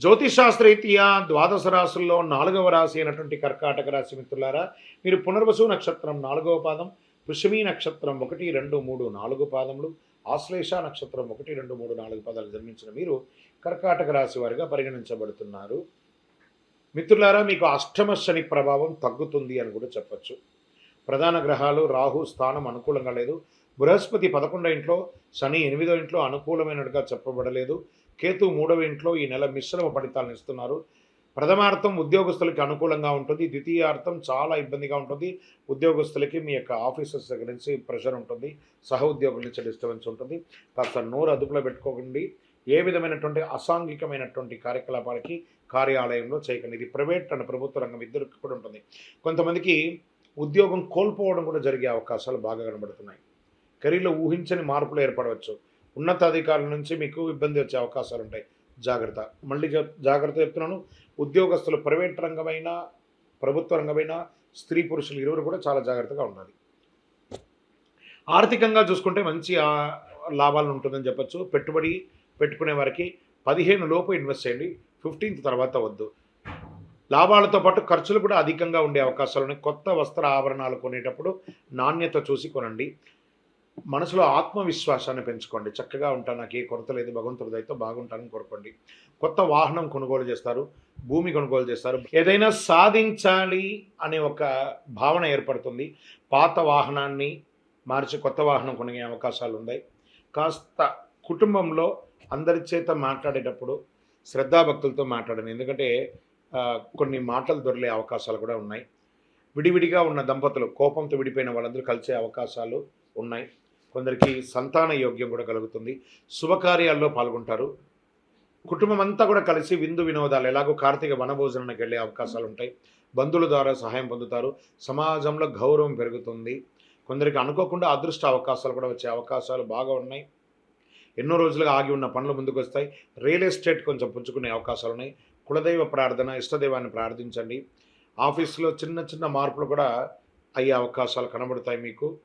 జ్యోతిషాస్త్రరీత్యా ద్వాదశ రాశుల్లో నాలుగవ రాశి అయినటువంటి కర్కాటక రాశి మిత్రులారా మీరు పునర్వసు నక్షత్రం నాలుగవ పాదం పుష్మి నక్షత్రం ఒకటి రెండు మూడు నాలుగు పాదములు ఆశ్లేష నక్షత్రం ఒకటి రెండు మూడు నాలుగు పాదాలు జన్మించిన మీరు కర్కాటక రాశి వారిగా పరిగణించబడుతున్నారు. మిత్రులారా మీకు అష్టమ శని ప్రభావం తగ్గుతుంది అని కూడా చెప్పచ్చు. ప్రధాన గ్రహాలు రాహు స్థానం అనుకూలంగా లేదు. బృహస్పతి పదకొండో ఇంట్లో శని ఎనిమిదో ఇంట్లో అనుకూలమైనట్టుగా చెప్పబడలేదు. కేతు మూడవ ఇంట్లో ఈ నెల మిశ్రమ ఫలితాలను ఇస్తున్నారు. ప్రథమార్థం ఉద్యోగస్తులకి అనుకూలంగా ఉంటుంది. ద్వితీయార్థం చాలా ఇబ్బందిగా ఉంటుంది. ఉద్యోగస్తులకి మీ యొక్క ఆఫీసర్స్ దగ్గర నుంచి ప్రెషర్ ఉంటుంది. సహ ఉద్యోగుల నుంచి డిస్టర్బెన్స్ ఉంటుంది. కాస్త నోరు అదుపులో పెట్టుకోకండి. ఏ విధమైనటువంటి అసాంఘికమైనటువంటి కార్యకలాపాలకి కార్యాలయంలో చేయకండి. ఇది ప్రైవేట్ అండ్ ప్రభుత్వ రంగం ఇద్దరికి కూడా ఉంటుంది. కొంతమందికి ఉద్యోగం కోల్పోవడం కూడా జరిగే అవకాశాలు బాగా కనబడుతున్నాయి. కెరీర్లో ఊహించని మార్పులు ఏర్పడవచ్చు. ఉన్నతాధికారుల నుంచి మీకు ఇబ్బంది వచ్చే అవకాశాలు ఉంటాయి జాగ్రత్త. మళ్ళీ జాగ్రత్త చెప్తున్నాను. ఉద్యోగస్తులు ప్రైవేట్ రంగమైన ప్రభుత్వ రంగమైన స్త్రీ పురుషులు ఇరువురు కూడా చాలా జాగ్రత్తగా ఉండాలి. ఆర్థికంగా చూసుకుంటే మంచి లాభాలు ఉంటుందని చెప్పచ్చు. పెట్టుబడి పెట్టుకునే వారికి పదిహేను లోపు ఇన్వెస్ట్ చేయండి. ఫిఫ్టీన్త్ తర్వాత వద్దు. లాభాలతో పాటు ఖర్చులు కూడా అధికంగా ఉండే అవకాశాలు ఉన్నాయి కొత్త వస్త్ర ఆభరణాలు కొనేటప్పుడు నాణ్యత చూసి కొనండి. మనసులో ఆత్మవిశ్వాసాన్ని పెంచుకోండి. చక్కగా ఉంటాను నాకు ఏ కొరత లేదు భగవంతుడి అయితే బాగుంటానని కోరుకోండి. కొత్త వాహనం కొనుగోలు చేస్తారు భూమి కొనుగోలు చేస్తారు. ఏదైనా సాధించాలి అనే ఒక భావన ఏర్పడుతుంది. పాత వాహనాన్ని మార్చి కొత్త వాహనం కొనిగే అవకాశాలు ఉన్నాయి కాస్త కుటుంబంలో అందరి చేత మాట్లాడేటప్పుడు శ్రద్ధాభక్తులతో మాట్లాడండి. ఎందుకంటే కొన్ని మాటలు దొరికే అవకాశాలు కూడా ఉన్నాయి. విడివిడిగా ఉన్న దంపతులు కోపంతో విడిపోయిన వాళ్ళందరూ కలిసే అవకాశాలు ఉన్నాయి. కొందరికి సంతాన యోగ్యం కూడా కలుగుతుంది. శుభకార్యాల్లో పాల్గొంటారు. కుటుంబం అంతా కూడా కలిసి విందు వినోదాలు ఎలాగో కార్తీక వనభోజనానికి వెళ్ళే అవకాశాలు ఉంటాయి. బంధువుల ద్వారా సహాయం పొందుతారు. సమాజంలో గౌరవం పెరుగుతుంది. కొందరికి అనుకోకుండా అదృష్ట అవకాశాలు కూడా వచ్చే అవకాశాలు బాగా ఉన్నాయి. ఎన్నో రోజులుగా ఆగి ఉన్న పనులు ముందుకు వస్తాయి. రియల్ ఎస్టేట్ కొంచెం పుంజుకునే అవకాశాలు ఉన్నాయి. కులదైవ ప్రార్థన ఇష్టదైవాన్ని ప్రార్థించండి. ఆఫీస్లో చిన్న చిన్న మార్పులు కూడా అయ్యే అవకాశాలు కనబడతాయి మీకు.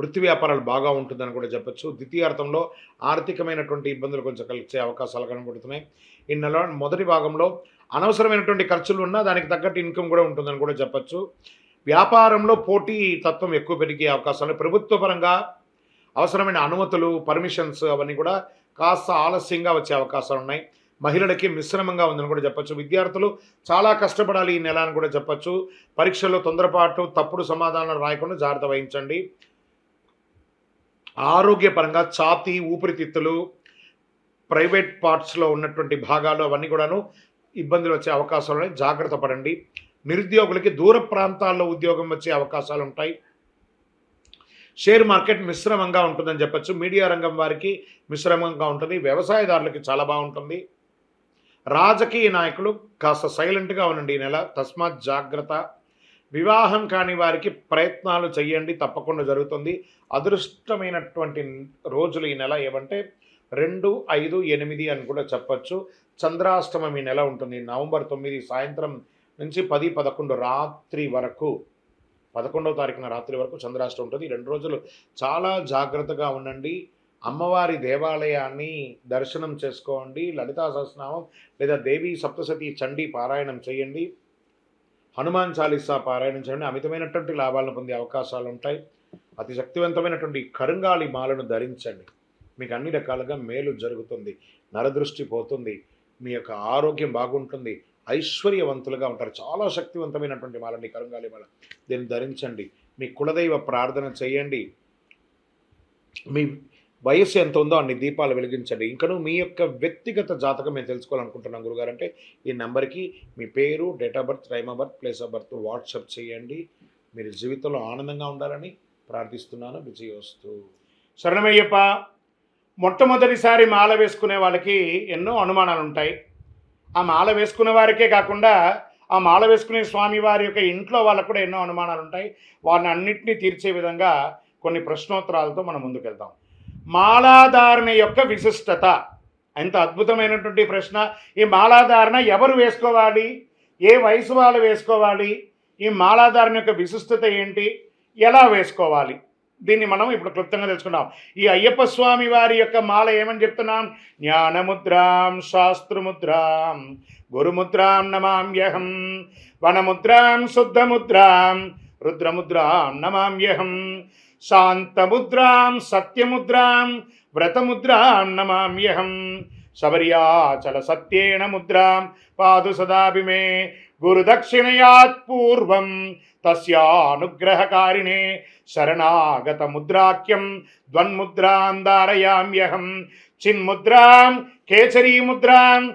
వృత్తి వ్యాపారాలు బాగా ఉంటుందని కూడా చెప్పొచ్చు. ద్వితీయార్థంలో ఆర్థికమైనటువంటి ఇబ్బందులు కొంచెం కలిసే అవకాశాలు కనబడుతున్నాయి. ఈ నెల మొదటి భాగంలో అనవసరమైనటువంటి ఖర్చులు ఉన్నా దానికి తగ్గట్టు ఇన్కమ్ కూడా ఉంటుందని కూడా చెప్పచ్చు. వ్యాపారంలో పోటీ తత్వం ఎక్కువ పెరిగే అవకాశాలు ప్రభుత్వ పరంగా అవసరమైన అనుమతులు పర్మిషన్స్ అవన్నీ కూడా కాస్త ఆలస్యంగా వచ్చే అవకాశాలు ఉన్నాయి. మహిళలకి మిశ్రమంగా ఉందని కూడా చెప్పచ్చు. విద్యార్థులు చాలా కష్టపడాలి ఈ నెల అని కూడా చెప్పచ్చు. పరీక్షల్లో తొందరపాటు తప్పుడు సమాధానాలు రాయకుండా జాగ్రత్త వహించండి. ఆరోగ్యపరంగా ఛాతీ ఊపిరితిత్తులు ప్రైవేట్ పార్ట్స్లో ఉన్నటువంటి భాగాలు అవన్నీ కూడాను ఇబ్బందులు వచ్చే అవకాశాలు ఉన్నాయి. జాగ్రత్త పడండి. నిరుద్యోగులకి దూర ప్రాంతాల్లో ఉద్యోగం వచ్చే అవకాశాలు ఉంటాయి. షేర్ మార్కెట్ మిశ్రమంగా ఉంటుందని చెప్పచ్చు. మీడియా రంగం వారికి మిశ్రమంగా ఉంటుంది. వ్యవసాయదారులకి చాలా బాగుంటుంది. రాజకీయ నాయకులు కాస్త సైలెంట్గా ఉండండి ఈ నెల. తస్మాత్ జాగ్రత్త. వివాహం కాని వారికి ప్రయత్నాలు చేయండి తప్పకుండా జరుగుతుంది. అదృష్టమైనటువంటి రోజులు ఈ నెల ఏమంటే రెండు ఐదు ఎనిమిది అని కూడా చెప్పచ్చు. చంద్రాష్టమం ఈ నెల ఉంటుంది. నవంబర్ తొమ్మిది సాయంత్రం నుంచి పది పదకొండు రాత్రి వరకు పదకొండవ తారీఖున రాత్రి వరకు చంద్రాష్టం ఉంటుంది. రెండు రోజులు చాలా జాగ్రత్తగా ఉండండి. అమ్మవారి దేవాలయాన్ని దర్శనం చేసుకోండి. లలితా సహస్రనామం లేదా దేవి సప్తసతి చండీ పారాయణం చేయండి. హనుమాన్ చాలీసా పారాయణం చేయండి. అమితమైనటువంటి లాభాలను పొందే అవకాశాలు ఉంటాయి అతి శక్తివంతమైనటువంటి కరుంగాలి మాలను ధరించండి. మీకు అన్ని రకాలుగా మేలు జరుగుతుంది. నరదృష్టి పోతుంది. మీ యొక్క ఆరోగ్యం బాగుంటుంది. ఐశ్వర్యవంతులుగా ఉంటారు. చాలా శక్తివంతమైనటువంటి మాలండి కరుంగాలి మాల. దీన్ని ధరించండి. మీ కులదైవ ప్రార్థన చేయండి. మీ వయస్సు ఎంత ఉందో అన్ని దీపాలు వెలిగించండి. ఇంకను మీ యొక్క వ్యక్తిగత జాతకం మేము తెలుసుకోవాలనుకుంటున్నాం గురుగారు అంటే ఈ నెంబర్కి మీ పేరు date of birth time of birth place of birth WhatsApp చేయండి. మీరు జీవితంలో ఆనందంగా ఉండాలని ప్రార్థిస్తున్నాను. విజయోస్తు శరణమయ్యప్ప మొట్టమొదటిసారి మాల వేసుకునే వాళ్ళకి ఎన్నో అనుమానాలు ఉంటాయి ఆ మాల వేసుకునే వారికే కాకుండా ఆ మాల వేసుకునే స్వామి వారి యొక్క ఇంట్లో వాళ్ళకు కూడా ఎన్నో అనుమానాలు ఉంటాయి వారిని అన్నింటినీ తీర్చే విధంగా కొన్ని ప్రశ్నోత్తరాలతో మనం ముందుకెళ్తాం. మాలాధారణ యొక్క విశిష్టత. ఎంత అద్భుతమైనటువంటి ప్రశ్న. ఈ మాలాధారణ ఎవరు వేసుకోవాలి? ఏ వయసు వాళ్ళు వేసుకోవాలి? ఈ మాలాధారణ యొక్క విశిష్టత ఏంటి? ఎలా వేసుకోవాలి? దీన్ని మనం ఇప్పుడు క్లుప్తంగా తెలుసుకున్నాం ఈ అయ్యప్ప స్వామి వారి యొక్క మాల ఏమని చెప్తున్నాం? జ్ఞానముద్రాం శాస్త్రముద్రాం గురుముద్రాం నమామ్యహం వనముద్రాం శుద్ధముద్రాం రుద్రముద్రాం నమామ్యహం శాంతముద్రాం సత్యముద్రాం వ్రతముద్రాం నమామ్యహం. శబర్యాచల సత్యేణ ముద్రాం పాదు సదాభిమే గురుదక్షిణయాత్ పూర్వం తస్యానుగ్రహకారిణే శరణాగత ముద్రాఖ్యం ద్వన్ముద్రాం దారయామ్యహం చిన్ముద్రాం కేసరీముద్రాం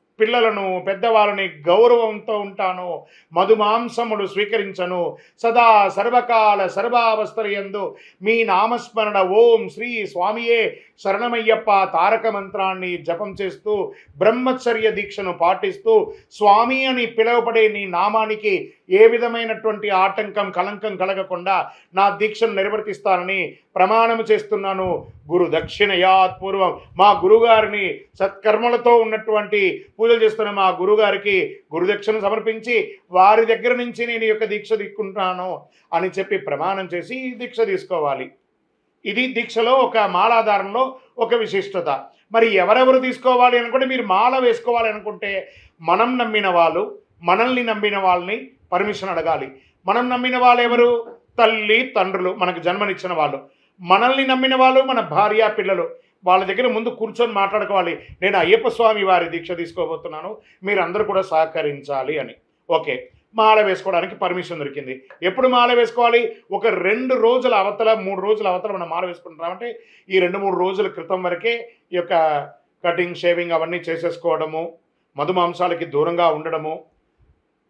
పిల్లలను పెద్దవాళ్ళని గౌరవంతో ఉంటాను మధుమాంసములు స్వీకరించను. సదా సర్వకాల సర్వావస్థలయందు మీ నామస్మరణ ఓం శ్రీ స్వామియే శరణమయ్యప్ప తారక మంత్రాన్ని జపం చేస్తూ బ్రహ్మచర్య దీక్షను పాటిస్తూ స్వామి అని పిలువబడే నీ నామానికి ఏ విధమైనటువంటి ఆటంకం కలంకం కలగకుండా నా దీక్షను నిర్వర్తిస్తానని ప్రమాణము చేస్తున్నాను. గురు దక్షిణయాత్ పూర్వం మా గురుగారిని సత్కర్మలతో ఉన్నటువంటి పూజలు చేస్తున్న మా గురుగారికి గురుదక్షిణ సమర్పించి వారి దగ్గర నుంచి నేను యొక్క దీక్ష తీసుకుంటున్నాను అని చెప్పి ప్రమాణం చేసి దీక్ష తీసుకోవాలి. ఇది దీక్షలో ఒక మాలాధారంలో ఒక విశిష్టత. మరి ఎవరెవరు తీసుకోవాలి అనుకుంటే మీరు మాల వేసుకోవాలి అనుకుంటే మనం నమ్మిన వాళ్ళు మనల్ని నమ్మిన వాళ్ళని పర్మిషన్ అడగాలి. మనం నమ్మిన వాళ్ళు ఎవరు? తల్లి తండ్రులు మనకు జన్మనిచ్చిన వాళ్ళు. మనల్ని నమ్మిన వాళ్ళు మన భార్య పిల్లలు. వాళ్ళ దగ్గర ముందు కూర్చొని మాట్లాడుకోవాలి. నేను అయ్యప్ప స్వామి వారి దీక్ష తీసుకోబోతున్నాను. మీరందరూ కూడా సహకరించాలి అని. ఓకే. మాల వేసుకోవడానికి పర్మిషన్ దొరికింది. ఎప్పుడు మాల వేసుకోవాలి? ఒక రెండు రోజుల అవతల మూడు రోజుల అవతల మనం మాల వేసుకుంటున్నామంటే ఈ రెండు మూడు రోజుల క్రితం వరకే ఈ యొక్క కటింగ్ షేవింగ్ అవన్నీ చేసేసుకోవడము మధుమాంసాలకి దూరంగా ఉండడము